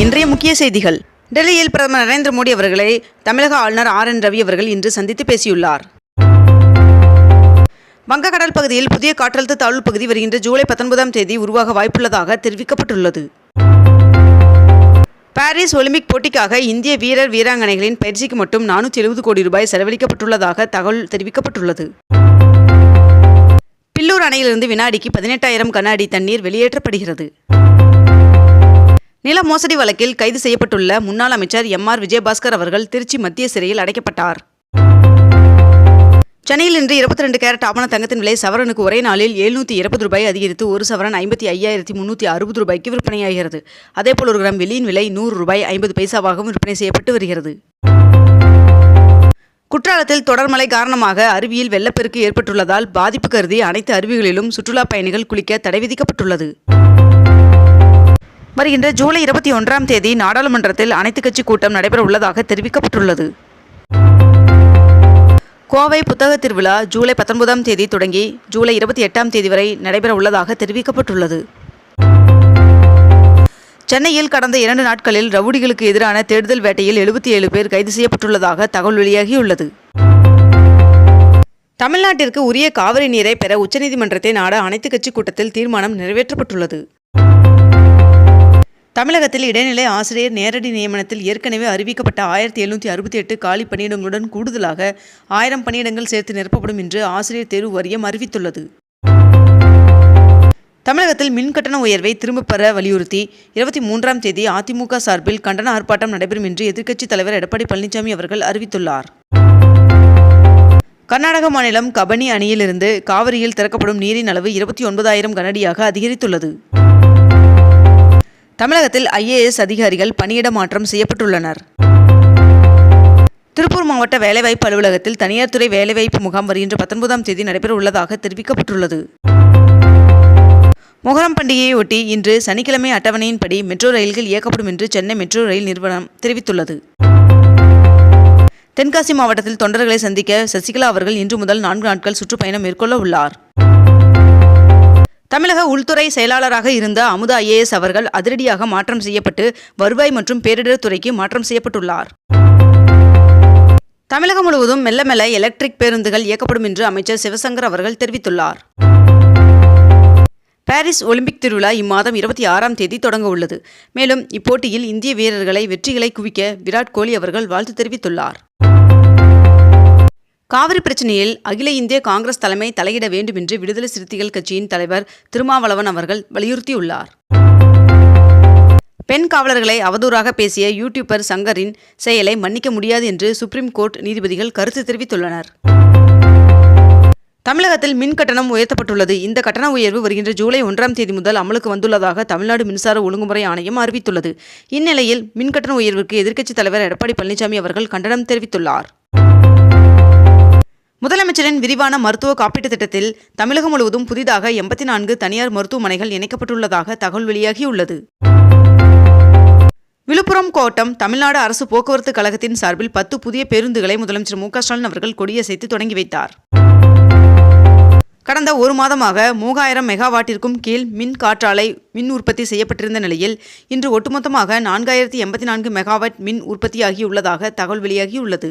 இன்றைய முக்கிய செய்திகள். டெல்லியில் பிரதமர் நரேந்திர மோடி அவர்களை தமிழக ஆளுநர் ஆர் என் ரவி அவர்கள் இன்று சந்தித்து பேசியுள்ளார். வங்கக்கடல் பகுதியில் புதிய காற்றழுத்த தாழ்வு பகுதி வருகின்ற ஜூலை பத்தொன்பதாம் தேதி உருவாக வாய்ப்புள்ளதாக தெரிவிக்கப்பட்டுள்ளது. பாரிஸ் ஒலிம்பிக் போட்டிக்காக இந்திய வீரர் வீராங்கனைகளின் பயிற்சிக்கு மட்டும் நானூற்றி எழுபது கோடி ரூபாய் செலவழிக்கப்பட்டுள்ளதாக தகவல் தெரிவிக்கப்பட்டுள்ளது. பில்லூர் அணையிலிருந்து வினாடிக்கு பதினெட்டாயிரம் கன அடி தண்ணீர் வெளியேற்றப்படுகிறது. நில மோசடி வழக்கில் கைது செய்யப்பட்டுள்ள முன்னாள் அமைச்சர் எம் ஆர் விஜயபாஸ்கர் அவர்கள் திருச்சி மத்திய சிறையில் அடைக்கப்பட்டார். சென்னையில் இன்று இருபத்தி ரெண்டு கேரட் ஆபண தங்கத்தின் விலை சவரனுக்கு ஒரே நாளில் எழுநூற்றி இருபது ரூபாய் அதிகரித்து ஒரு சவரன் ஐம்பத்தி ஐயாயிரத்தி முன்னூற்றி அறுபது ரூபாய்க்கு விற்பனையாகிறது. அதேபோல் ஒரு கிராம் வெள்ளியின் விலை நூறு ரூபாய் ஐம்பது பைசாவாகவும் விற்பனை செய்யப்பட்டு வருகிறது. குற்றாலத்தில் தொடர்மழை காரணமாக அருவியில் வெள்ளப்பெருக்கு ஏற்பட்டுள்ளதால் பாதிப்பு கருதி அனைத்து அருவிகளிலும் சுற்றுலா பயணிகள் குளிக்க தடை விதிக்கப்பட்டுள்ளது. வருகின்ற ஜூலை இருபத்தி ஒன்றாம் தேதி நாடாளுமன்றத்தில் அனைத்துக் கட்சி கூட்டம் நடைபெற உள்ளதாக தெரிவிக்கப்பட்டுள்ளது. கோவை புத்தக திருவிழா ஜூலை பத்தொன்பதாம் தேதி தொடங்கி ஜூலை இருபத்தி எட்டாம் தேதி வரை நடைபெற உள்ளதாக தெரிவிக்கப்பட்டுள்ளது. சென்னையில் கடந்த இரண்டு நாட்களில் ரவுடிகளுக்கு எதிரான தேடுதல் வேட்டையில் எழுபத்தி ஏழு பேர் கைது செய்யப்பட்டுள்ளதாக தகவல் வெளியாகியுள்ளது. தமிழ்நாட்டிற்கு உரிய காவிரி நீரை பெற உச்சநீதிமன்றத்தை நாட அனைத்துக் கட்சி கூட்டத்தில் தீர்மானம் நிறைவேற்றப்பட்டுள்ளது. தமிழகத்தில் இடைநிலை ஆசிரியர் நேரடி நியமனத்தில் ஏற்கனவே அறிவிக்கப்பட்ட ஆயிரத்தி எழுநூற்றி அறுபத்தி எட்டு காலி பணியிடங்களுடன் கூடுதலாக ஆயிரம் பணியிடங்கள் சேர்த்து நிரப்பப்படும் என்று ஆசிரியர் தேர்வு வாரியம் அறிவித்துள்ளது. தமிழகத்தில் மின் கட்டண உயர்வை திரும்பப் பெற வலியுறுத்தி இருபத்தி மூன்றாம் தேதி அதிமுக சார்பில் கண்டன ஆர்ப்பாட்டம் நடைபெறும் என்று எதிர்க்கட்சித் தலைவர் எடப்பாடி பழனிசாமி அவர்கள் அறிவித்துள்ளார். கர்நாடக மாநிலம் கபனி அணியிலிருந்து காவிரியில் திறக்கப்படும் நீரின் அளவு இருபத்தி ஒன்பதாயிரம் கனடியாக அதிகரித்துள்ளது. தமிழகத்தில் ஐஏஎஸ் அதிகாரிகள் பணியிட மாற்றம் செய்யப்பட்டுள்ளனர். திருப்பூர் மாவட்ட வேலைவாய்ப்பு அலுவலகத்தில் தனியார் துறை வேலைவாய்ப்பு முகாம் வருகின்ற பத்தொன்பதாம் தேதி நடைபெற உள்ளதாக தெரிவிக்கப்பட்டுள்ளது. மொஹரம் பண்டிகையையொட்டி இன்று சனிக்கிழமை அட்டவணையின்படி மெட்ரோ ரயில்கள் இயக்கப்படும் என்று சென்னை மெட்ரோ ரயில் நிறுவனம் தெரிவித்துள்ளது. தென்காசி மாவட்டத்தில் தொண்டர்களை சந்திக்க சசிகலா அவர்கள் இன்று முதல் நான்கு நாட்கள் சுற்றுப்பயணம் மேற்கொள்ள உள்ளார். தமிழக உள்துறை செயலாளராக இருந்த அமுதா ஐஏஎஸ் அவர்கள் அதிரடியாக மாற்றம் செய்யப்பட்டு வருவாய் மற்றும் பேரிடர் துறைக்கு மாற்றம் செய்யப்பட்டுள்ளார். தமிழகம் முழுவதும் மெல்ல மெல்ல எலக்ட்ரிக் பேருந்துகள் இயக்கப்படும் என்று அமைச்சர் சிவசங்கர் அவர்கள் தெரிவித்துள்ளார். பாரிஸ் ஒலிம்பிக் திருவிழா இம்மாதம் இருபத்தி ஆறாம் தேதி தொடங்க உள்ளது. மேலும் இப்போட்டியில் இந்திய வீரர்களை வெற்றிகளை குவிக்க விராட் கோலி அவர்கள் வாழ்த்து தெரிவித்துள்ளார். காவிரி பிரச்சனையில் அகில இந்திய காங்கிரஸ் தலைமை தலையிட வேண்டும் என்று விடுதலை சிறுத்தைகள் கட்சியின் தலைவர் திருமாவளவன் அவர்கள் வலியுறுத்தியுள்ளார். பெண் காவலர்களை அவதூறாக பேசிய யூடியூபர் சங்கரின் செயலை மன்னிக்க முடியாது என்று சுப்ரீம் கோர்ட் நீதிபதிகள் கருத்து தெரிவித்துள்ளனர். தமிழகத்தில் மின் கட்டணம் உயர்த்தப்பட்டுள்ளது. இந்த கட்டண உயர்வு வருகின்ற ஜூலை ஒன்றாம் தேதி முதல் அமலுக்கு வந்துள்ளதாக தமிழ்நாடு மின்சார ஒழுங்குமுறை ஆணையம் அறிவித்துள்ளது. இந்நிலையில் மின் கட்டண உயர்வுக்கு எதிர்க்கட்சித் தலைவர் எடப்பாடி பழனிசாமி அவர்கள் கண்டனம் தெரிவித்துள்ளார். முதலமைச்சரின் விரிவான மருத்துவ காப்பீட்டுத் திட்டத்தில் தமிழகம் முழுவதும் புதிதாக எண்பத்தி நான்கு தனியார் மருத்துவமனைகள் இணைக்கப்பட்டுள்ளதாக தகவல் வெளியாகியுள்ளது. விழுப்புரம் கோட்டம் தமிழ்நாடு அரசு போக்குவரத்து கழகத்தின் சார்பில் பத்து புதிய பேருந்துகளை முதலமைச்சர் மு க ஸ்டாலின் அவர்கள் கொடியசைத்து தொடங்கி வைத்தார். கடந்த ஒரு மாதமாக மூவாயிரம் மெகாவாட்டிற்கும் கீழ் மின் காற்றாலை மின் உற்பத்தி செய்யப்பட்டிருந்த நிலையில் இன்று ஒட்டுமொத்தமாக நான்காயிரத்தி எண்பத்தி நான்கு மெகாவாட் மின் உற்பத்தியாகியுள்ளதாக தகவல் வெளியாகியுள்ளது.